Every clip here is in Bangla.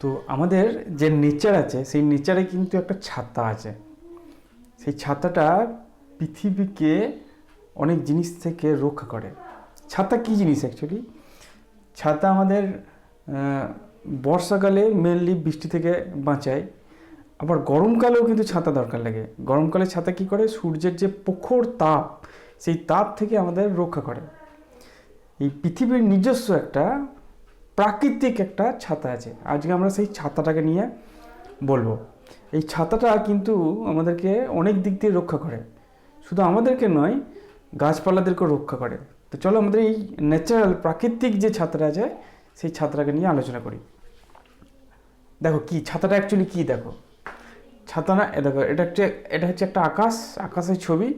তো আমাদের যে নেচার আছে, সেই নেচারে কিন্তু একটা ছাতা আছে। সেই ছাতাটা পৃথিবীকে অনেক জিনিস থেকে রক্ষা করে। ছাতা কি জিনিস অ্যাকচুয়ালি ছাতা আমাদের বর্ষাকালে মেনলি বৃষ্টি থেকে বাঁচায়। আবার গরমকালেও কিন্তু ছাতা দরকার লাগে। গরমকালে ছাতা কি করে? সূর্যের যে প্রখর তাপ, সেই তাপ থেকে আমাদের রক্ষা করে। এই পৃথিবীর নিজস্ব একটা প্রাকৃতিক একটা ছাতা আছে। আজকে আমরা সেই ছাতাটাকে নিয়ে বলব। এই ছাতাটা কিন্তু আমাদেরকে অনেক দিক দিয়ে রক্ষা করে। শুধু আমাদেরকে নয়, গাছপালাদেরকেও রক্ষা করে। তো চলো আমাদের এই ন্যাচারাল প্রাকৃতিক যে ছাতাটা আছে, সেই ছাতাটাকে নিয়ে আলোচনা করি। দেখো কি, ছাতাটা অ্যাকচুয়ালি কি দেখো? ছাতা না দেখো, এটা হচ্ছে এটা হচ্ছে একটা আকাশ। আকাশের ছবি।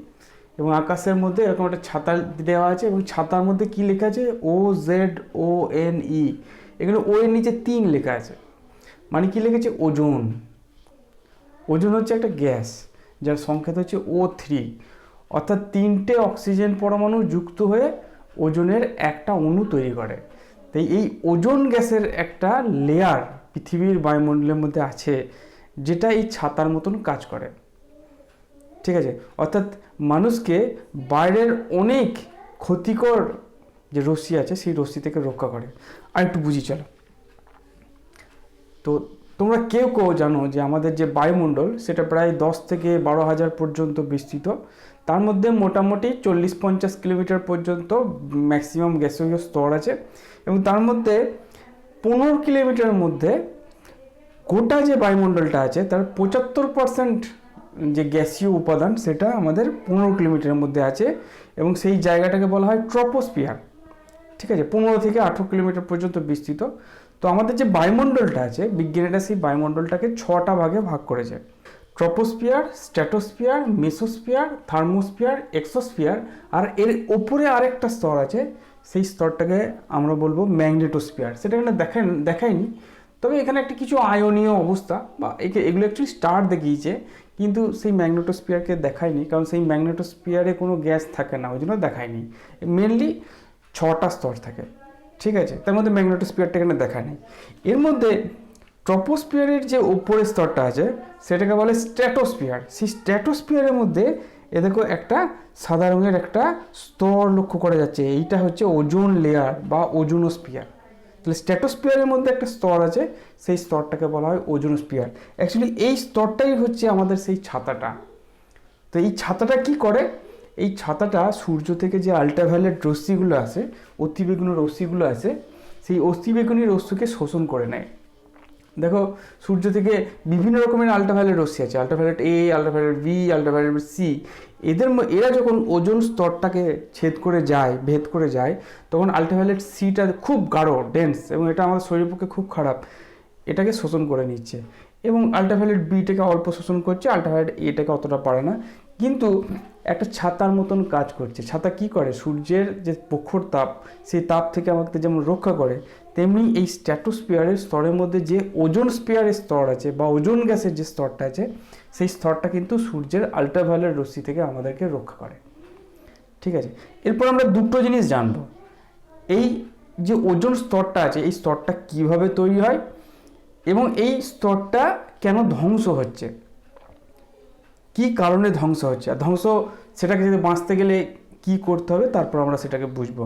এবং আকাশের মধ্যে এরকম একটা ছাতা দেওয়া আছে এবং ছাতার মধ্যে কি লেখা আছে? ও জেড ও এন ই এগুলো ও এর নিচে তিন লেখা আছে। মানে কি লিখেছে? ওজন। ওজন হচ্ছে একটা গ্যাস, যার সংকেত হচ্ছে ও থ্রি অর্থাৎ তিনটে অক্সিজেন পরমাণু যুক্ত হয়ে ওজনের একটা অণু তৈরি করে। তাই এই ওজন গ্যাসের একটা লেয়ার পৃথিবীর বায়ুমণ্ডলের মধ্যে আছে, যেটা এই ছাতার মতন কাজ করে। ঠিক আছে? অর্থাৎ মানুষকে বাইরের অনেক ক্ষতিকর যে রশ্মি আছে, সেই রশ্মি থেকে রক্ষা করে। আর একটু বুঝি, চলো। তো তোমরা কেউ কেউ জানো যে আমাদের যে বায়ুমণ্ডল, সেটা প্রায় দশ থেকে বারো হাজার পর্যন্ত বিস্তৃত। তার মধ্যে মোটামুটি চল্লিশ পঞ্চাশ কিলোমিটার পর্যন্ত ম্যাক্সিমাম গ্যাসীয় স্তর আছে এবং তার মধ্যে পনেরো কিলোমিটারের মধ্যে গোটা যে বায়ুমণ্ডলটা আছে, তার পঁচাত্তর পার্সেন্ট যে গ্যাসীয় উপাদান, সেটা আমাদের পনেরো কিলোমিটারের মধ্যে আছে এবং সেই জায়গাটাকে বলা হয় ট্রপোস্পিয়ার ঠিক আছে? পনেরো থেকে আঠেরো কিলোমিটার পর্যন্ত বিস্তৃত। তো আমাদের যে বায়ুমণ্ডলটা আছে, বিজ্ঞানীরা সেই বায়ুমণ্ডলটাকে ছটা ভাগে ভাগ করেছে। Troposphere stratosphere mesosphere thermosphere exosphere আর এর ওপরে আরেকটা স্তর আছে, সেই স্তরটাকে আমরা বলব ম্যাগনেটোস্পিয়ার সেটা এখানে দেখাই দেখায়নি। তবে এখানে একটা কিছু আয়নীয় অবস্থা বা এগুলো অ্যাকচুয়ালি স্টার দেখিয়েছে। কিন্তু সেই ম্যাগনেটোস্পিয়ারকে দেখায়নি, কারণ সেই ম্যাগনেটোস্পিয়ারে কোনো গ্যাস থাকে না, ওই জন্য দেখায়নি। মেনলি ছটা স্তর থাকে, ঠিক আছে? তার মধ্যে ম্যাগনেটোস্পিয়ারটা এখানে দেখায় নেই এর মধ্যে ট্রপোস্পিয়ারের যে উপরের স্তরটা আছে, সেটাকে বলে স্ট্র্যাটোস্পিয়ার সেই স্ট্র্যাটোস্পিয়ারের মধ্যে এ দেখো একটা সাদা রঙের একটা স্তর লক্ষ্য করা যাচ্ছে, এইটা হচ্ছে ওজোন লেয়ার বা ওজোনোস্পিয়ার তাহলে স্ট্র্যাটোস্পিয়ারের মধ্যে একটা স্তর আছে, সেই স্তরটাকে বলা হয় ওজোনোস্পিয়ার অ্যাকচুয়ালি এই স্তরটাই হচ্ছে আমাদের সেই ছাতাটা। তো এই ছাতাটা কি করে? এই ছাতাটা সূর্য থেকে যে আল্ট্রাভায়োলেট রশ্মিগুলো আছে অতিবেগুনি রশ্মিগুলো আছে সেই অতিবেগুনি রশ্মিকে শোষণ করে নেয়। দেখো, সূর্য থেকে বিভিন্ন রকমের আল্ট্রাভায়োলেট রশ্মি আছে ultraviolet A ultraviolet B ultraviolet C এদের এরা যখন ওজন স্তরটাকে ছেদ করে যায়, ভেদ করে যায়, তখন আল্ট্রাভায়োলেট সিটা খুব গাঢ় ডেন্স এবং এটা আমাদের শরীরের পক্ষে খুব খারাপ। এটাকে শোষণ করে নিচ্ছে। এবং আল্ট্রাভায়োলেট বিটাকে অল্প শোষণ করছে আল্ট্রাভায়োলেট এটাকে অতটা পারে না। কিন্তু একটা ছাতার মতন কাজ করছে। ছাতা কি করে? সূর্যের যে প্রখর তাপ, সেই তাপ থেকে আমাকে যেমন রক্ষা করে তেমনি এই স্ট্র্যাটোস্পিয়ারের স্তরের মধ্যে যে ওজোন স্পিয়ারের স্তর আছে বা ওজোন গ্যাসের যে স্তরটা আছে, সেই স্তরটা কিন্তু সূর্যের আল্ট্রাভায়োলেট রশ্মি থেকে আমাদেরকে রক্ষা করে। ঠিক আছে? এরপর আমরা দুটো জিনিস জানব। এই যে ওজোন স্তরটা আছে, এই স্তরটা কীভাবে তৈরি হয় এবং এই স্তরটা কেন ধ্বংস হচ্ছে? কি কারণে ধ্বংস হচ্ছে? আর ধ্বংস, সেটাকে যদি বাঁচতে গেলে কি করতে হবে, তারপর আমরা সেটাকে বুঝব।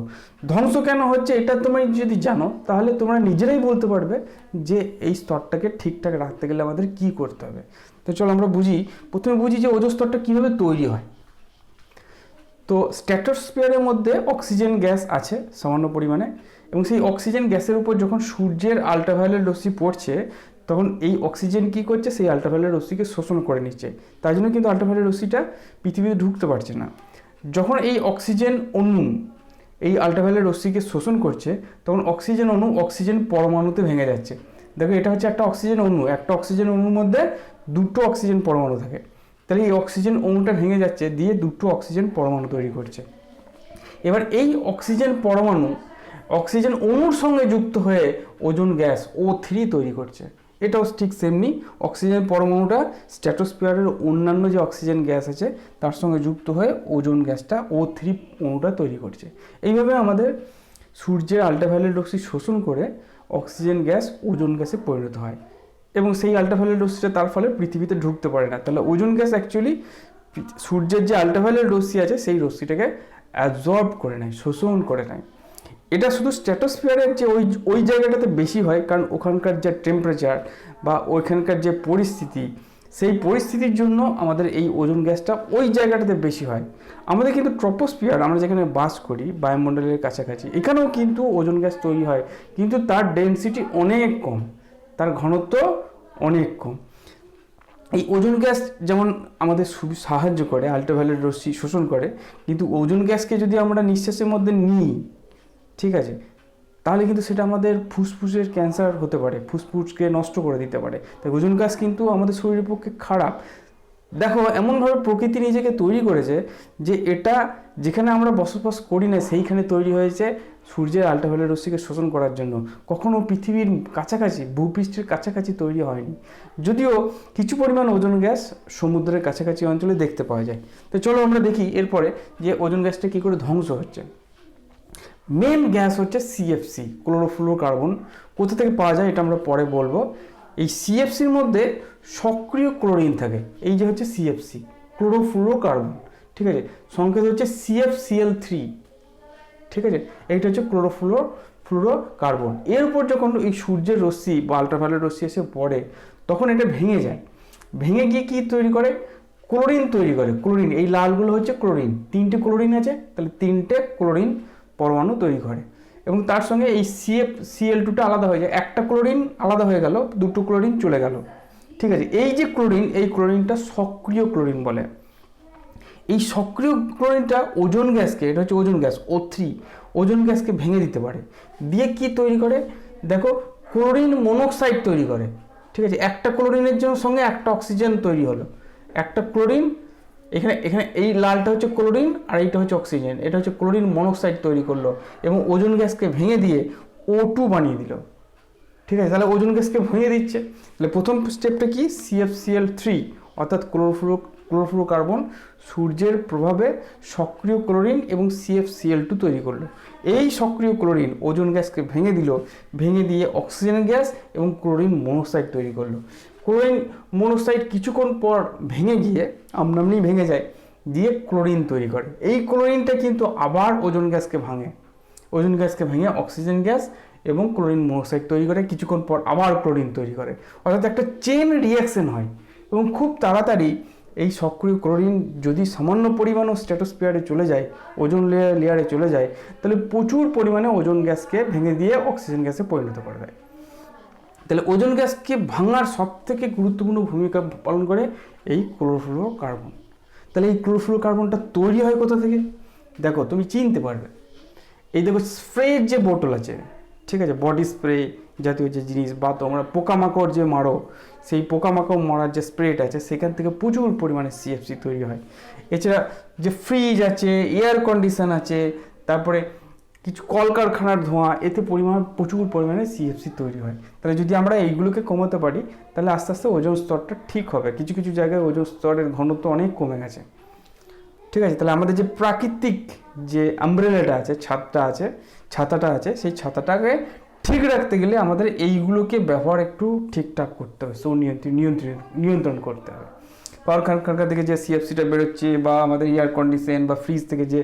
ধ্বংস কেন হচ্ছে এটা তোমরা যদি জানো, তাহলে তোমরা নিজেরাই বলতে পারবে যে এই স্তরটাকে ঠিকঠাক রাখতে গেলে আমাদের কি করতে হবে। তো চলো আমরা বুঝি। প্রথমে বুঝি যে ওজোন স্তরটা কীভাবে তৈরি হয়। তো স্ট্র্যাটোস্ফিয়ারের মধ্যে অক্সিজেন গ্যাস আছে সামান্য পরিমাণে এবং সেই অক্সিজেন গ্যাসের উপর যখন সূর্যের আল্ট্রাভায়োলেট রশ্মি পড়ছে, তখন এই অক্সিজেন কি করছে? সেই আল্ট্রাভায়োলেট রশ্মিকে শোষণ করে নিচ্ছে। তাই জন্য কিন্তু আল্ট্রাভায়োলেট রশ্মিটা পৃথিবীতে ঢুকতে পারছে না। যখন এই অক্সিজেন অণু এই আল্ট্রাভায়োলেট রশ্মিকে শোষণ করছে, তখন অক্সিজেন অণু অক্সিজেন পরমাণুতে ভেঙে যাচ্ছে। দেখো, এটা হচ্ছে একটা অক্সিজেন অণু। একটা অক্সিজেন অণুর মধ্যে দুটো অক্সিজেন পরমাণু থাকে। তাহলে এই অক্সিজেন অণুটা ভেঙে যাচ্ছে দিয়ে দুটো অক্সিজেন পরমাণু তৈরি করছে। এবার এই অক্সিজেন পরমাণু অক্সিজেন অণুর সঙ্গে যুক্ত হয়ে ওজন গ্যাস ও থ্রি তৈরি করছে। এটাও ঠিক সেমনি। অক্সিজেন পরমাণুটা স্ট্র্যাটোস্ফিয়ারের অন্যান্য যে অক্সিজেন গ্যাস আছে, তার সঙ্গে যুক্ত হয়ে ওজোন গ্যাসটা ও থ্রি অণুটা তৈরি করছে। এইভাবে আমাদের সূর্যের আল্ট্রাভায়োলেট রশ্মি শোষণ করে অক্সিজেন গ্যাস ওজন গ্যাসে পরিণত হয়। এবং সেই আল্ট্রাভায়োলেট রশ্মিটা তার ফলে পৃথিবীতে ঢুকতে পারে না। তাহলে ওজন গ্যাস অ্যাকচুয়ালি সূর্যের যে আল্ট্রাভায়োলেট রশ্মি আছে, সেই রশ্মিটাকে অ্যাবজর্ব করে নেয়, শোষণ করে নেয়। এটা শুধু স্ট্র্যাটোস্ফিয়ারের যে ওই ওই জায়গাটাতে বেশি হয়, কারণ ওখানকার যে টেম্পারেচার বা ওইখানকার যে পরিস্থিতি, সেই পরিস্থিতির জন্য আমাদের এই ওজন গ্যাসটা ওই জায়গাটাতে বেশি হয়। আমাদের কিন্তু ট্রপোস্ফিয়ার আমরা যেখানে বাস করি, বায়ুমণ্ডলের কাছাকাছি, এখানেও কিন্তু ওজন গ্যাস তৈরি হয়, কিন্তু তার ডেনসিটি অনেক কম, তার ঘনত্ব অনেক কম। এই ওজন গ্যাস যেমন আমাদের সাহায্য করে আল্ট্রাভায়োলেট রশ্মি শোষণ করে, কিন্তু ওজন গ্যাসকে যদি আমরা নিঃশ্বাসের মধ্যে নিই ঠিক আছে? তাহলে কিন্তু সেটা আমাদের ফুসফুসের ক্যান্সার হতে পারে, ফুসফুসকে নষ্ট করে দিতে পারে। তাই ওজন গ্যাস কিন্তু আমাদের শরীরের পক্ষে খারাপ। দেখো এমনভাবে প্রকৃতি নিজেকে তৈরি করেছে যে এটা যেখানে আমরা বসবাস করি না, সেইখানে তৈরি হয়েছে সূর্যের আল্ট্রাভায়োলেট রশ্মিকে শোষণ করার জন্য। কখনও পৃথিবীর কাছাকাছি, ভূপৃষ্ঠের কাছাকাছি তৈরি হয়নি। যদিও কিছু পরিমাণ ওজন গ্যাস সমুদ্রের কাছাকাছি অঞ্চলে দেখতে পাওয়া যায়। তো চলো আমরা দেখি এরপরে যে ওজন গ্যাসটা কী করে ধ্বংস হচ্ছে। মেন গ্যাস হচ্ছে সিএফসি ক্লোরোফ্লোরোকার্বন কোথা থেকে পাওয়া যায় এটা আমরা পরে বলব। এই সিএফসির মধ্যে সক্রিয় ক্লোরিন থাকে, এই যে হচ্ছে সিএফসি ক্লোরোফ্লোরোকার্বন ঠিক আছে? সংকেত হচ্ছে সিএফসিএল থ্রি ঠিক আছে? এইটা হচ্ছে ক্লোরোফ্লোরো ফ্লুরো কার্বন এরপর যখন এই সূর্যের রশ্মি বা আল্ট্রাভায়োলেট রশ্মি এসে পড়ে, তখন এটা ভেঙে যায়। ভেঙে গিয়ে কি তৈরি করে? ক্লোরিন তৈরি করে। ক্লোরিন এই লালগুলো হচ্ছে ক্লোরিন তিনটে ক্লোরিন আছে, তাহলে তিনটে ক্লোরিন পরমাণু তৈরি করে। এবং তার সঙ্গে এই সিএফ সিএল টুটা আলাদা হয়ে যায়। একটা ক্লোরিন আলাদা হয়ে গেল, দুটো ক্লোরিন চলে গেল। ঠিক আছে? এই যে ক্লোরিন এই ক্লোরিনটা সক্রিয় ক্লোরিন বলে। এই সক্রিয় ক্লোরিনটা ওজন গ্যাসকে, এটা হচ্ছে ওজন গ্যাস ও থ্রি ওজন গ্যাসকে ভেঙে দিতে পারে। দিয়ে কি তৈরি করে? দেখো ক্লোরিন মনোক্সাইড তৈরি করে। ঠিক আছে? একটা ক্লোরিনের জন্য সঙ্গে একটা অক্সিজেন তৈরি হলো। একটা ক্লোরিন এখানে এখানে এই লালটা হচ্ছে ক্লোরিন আর এইটা হচ্ছে অক্সিজেন। এটা হচ্ছে ক্লোরিন মনোক্সাইড তৈরি করল এবং ওজন গ্যাসকে ভেঙে দিয়ে ও টু বানিয়ে দিল। ঠিক আছে? তাহলে ওজন গ্যাসকে ভেঙে দিচ্ছে। তাহলে প্রথম স্টেপটা কি? সিএফসিএল থ্রি অর্থাৎ ক্লোরোফ্লুরো ক্লোরোফ্লুরোকার্বন সূর্যের প্রভাবে সক্রিয় ক্লোরিন এবং সিএফসিএল টু তৈরি করল। এই সক্রিয় ক্লোরিন ওজন গ্যাসকে ভেঙে দিল, ভেঙে দিয়ে অক্সিজেন গ্যাস এবং ক্লোরিন মনোক্সাইড তৈরি করল। ক্লোরিন মনোক্সাইড কিছুক্ষণ পর ভেঙে গিয়ে আমনামনি ভেঙে যায়, দিয়ে ক্লোরিন তৈরি করে। এই ক্লোরিনটা কিন্তু আবার ওজন গ্যাসকে ভাঙে। ওজন গ্যাসকে ভেঙে অক্সিজেন গ্যাস এবং ক্লোরিন মনোক্সাইড তৈরি করে, কিছুক্ষণ পর আবার ক্লোরিন তৈরি করে। অর্থাৎ একটা চেন রিয়াকশন হয় এবং খুব তাড়াতাড়ি এই সক্রিয় ক্লোরিন যদি সামান্য পরিমাণও স্ট্র্যাটোস্ফিয়ারে চলে যায়, ওজন লেয়ার লেয়ারে চলে যায়, তাহলে প্রচুর পরিমাণে ওজন গ্যাসকে ভেঙে দিয়ে অক্সিজেন গ্যাসে পরিণত করে দেয় তাহলে ওজন গ্যাসকে ভাঙার সব থেকে গুরুত্বপূর্ণ ভূমিকা পালন করে এই ক্লোরোফ্লোরো কার্বন। তাহলে এই ক্লোরোফ্লোরো কার্বনটা তৈরি হয় কোথা থেকে? দেখো, তুমি চিনতে পারবে। এই দেখো, স্প্রের যে বোতল আছে, ঠিক আছে, বডি স্প্রে জাতীয় যে জিনিস বা তোমরা পোকামাকড় যে মারো, সেই পোকামাকড় মারার যে স্প্রেটা আছে, সেখান থেকে প্রচুর পরিমাণে সিএফসি তৈরি হয়। এছাড়া যে ফ্রিজ আছে এয়ার কন্ডিশন আছে, তারপরে কিছু কলকারখানার ধোঁয়া, এতে পরিমাণ, প্রচুর পরিমাণে সিএফসি তৈরি হয়। তাহলে যদি আমরা এইগুলোকে কমাতে পারি, তাহলে আস্তে আস্তে ওজন স্তরটা ঠিক হবে। কিছু কিছু জায়গায় ওজন স্তরের ঘনত্ব অনেক কমে গেছে। ঠিক আছে, তাহলে আমাদের যে প্রাকৃতিক যে আমব্রেলাটা আছে, ছাদটা আছে, ছাতাটা আছে, সেই ছাতাটাকে ঠিক রাখতে গেলে আমাদের এইগুলোকে ব্যবহার একটু ঠিকঠাক করতে হবে। সো নিয়ন্ত্রণ নিয়ন্ত্রণ নিয়ন্ত্রণ করতে হবে। কলকারখানা থেকে যে সিএফসিটা বেরোচ্ছে বা আমাদের এয়ার কন্ডিশন বা ফ্রিজ থেকে যে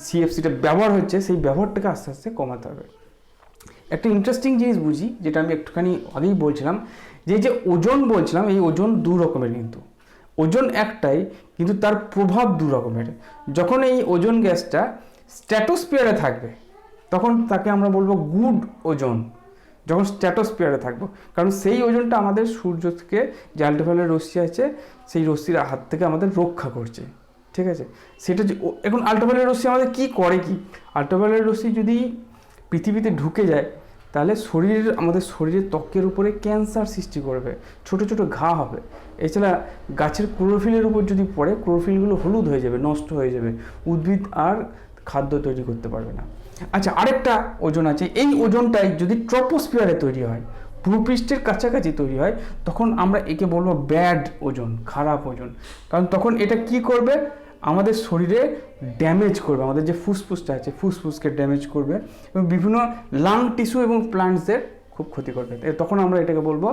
সিএফসিটা ব্যবহার হচ্ছে, সেই ব্যবহারটাকে আস্তে আস্তে কমাতে হবে। একটা ইন্টারেস্টিং জিনিস বুঝি, যেটা আমি একটুখানি আগেই বলছিলাম, যে যে ওজন বলছিলাম, এই ওজন দু রকমের কিন্তু। ওজন একটাই, কিন্তু তার প্রভাব দু রকমের। যখন এই ওজন গ্যাসটা স্ট্র্যাটোস্পিয়ারে থাকবে, তখন তাকে আমরা বলব গুড ওজন, যখন স্ট্র্যাটোস্পিয়ারে থাকব। কারণ সেই ওজনটা আমাদের সূর্য থেকে যে আল্ট্রাভায়োলেট রশ্মি আছে, সেই রশ্মির হাত থেকে আমাদের রক্ষা করছে। ঠিক আছে? সেটা এখন আল্ট্রাভায়োলেট রশ্মি আমাদের কি করে কি? আল্ট্রাভায়োলেট রশ্মি যদি পৃথিবীতে ঢুকে যায়, তাহলে শরীরের, আমাদের শরীরের ত্বকের উপরে ক্যান্সার সৃষ্টি করবে, ছোট ছোট ঘা হবে। এছাড়া গাছের ক্লোরোফিলের উপর যদি পড়ে, ক্লোরোফিলগুলো হলুদ হয়ে যাবে, নষ্ট হয়ে যাবে, উদ্ভিদ আর খাদ্য তৈরি করতে পারবে না। আচ্ছা আরেকটা ওজন আছে। এই ওজনটাই যদি ট্রপোস্ফিয়ারে তৈরি হয় ভূপৃষ্ঠের কাছাকাছি তৈরি হয়, তখন আমরা একে বলব ব্যাড ওজন, খারাপ ওজন। কারণ তখন এটা কি করবে? আমাদের শরীরে ড্যামেজ করবে, আমাদের যে ফুসফুসটা আছে, ফুসফুসকে ড্যামেজ করবে এবং বিভিন্ন লাং টিস্যু এবং প্লান্টসের খুব ক্ষতি করবে। তখন আমরা এটাকে বলব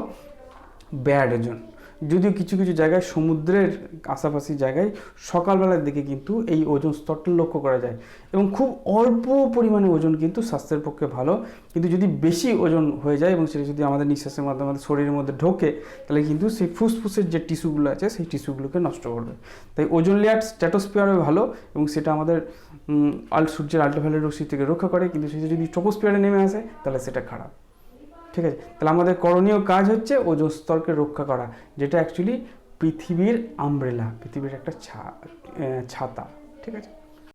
ব্যাড ওজন যদিও কিছু কিছু জায়গায় সমুদ্রের আশাপাশি জায়গায় সকালবেলার দিকে কিন্তু এই ওজন স্তরটা লক্ষ্য করা যায়। এবং খুব অল্প পরিমাণে ওজন কিন্তু স্বাস্থ্যের পক্ষে ভালো। কিন্তু যদি বেশি ওজন হয়ে যায় এবং সেটা যদি আমাদের নিঃশ্বাসের মাধ্যমে আমাদের শরীরের মধ্যে ঢোকে, তাহলে কিন্তু সেই ফুসফুসের যে টিস্যুগুলো আছে, সেই টিস্যুগুলোকে নষ্ট করবে। তাই ওজন লেয়ার স্ট্যাটোস্পিয়ারে ভালো এবং সেটা আমাদের আল, সূর্যের আল্ট্রাভায়োলেট রশ্মি থেকে রক্ষা করে। কিন্তু সেটা যদি ট্রোপোস্পিয়ারে নেমে আসে, তাহলে সেটা খারাপ। ঠিক আছে? তাহলে আমাদের করণীয় কাজ হচ্ছে ওজস্তরকে রক্ষা করা, যেটা অ্যাকচুয়ালি পৃথিবীর আমব্রেলা পৃথিবীর একটা ছাতা, ঠিক আছে?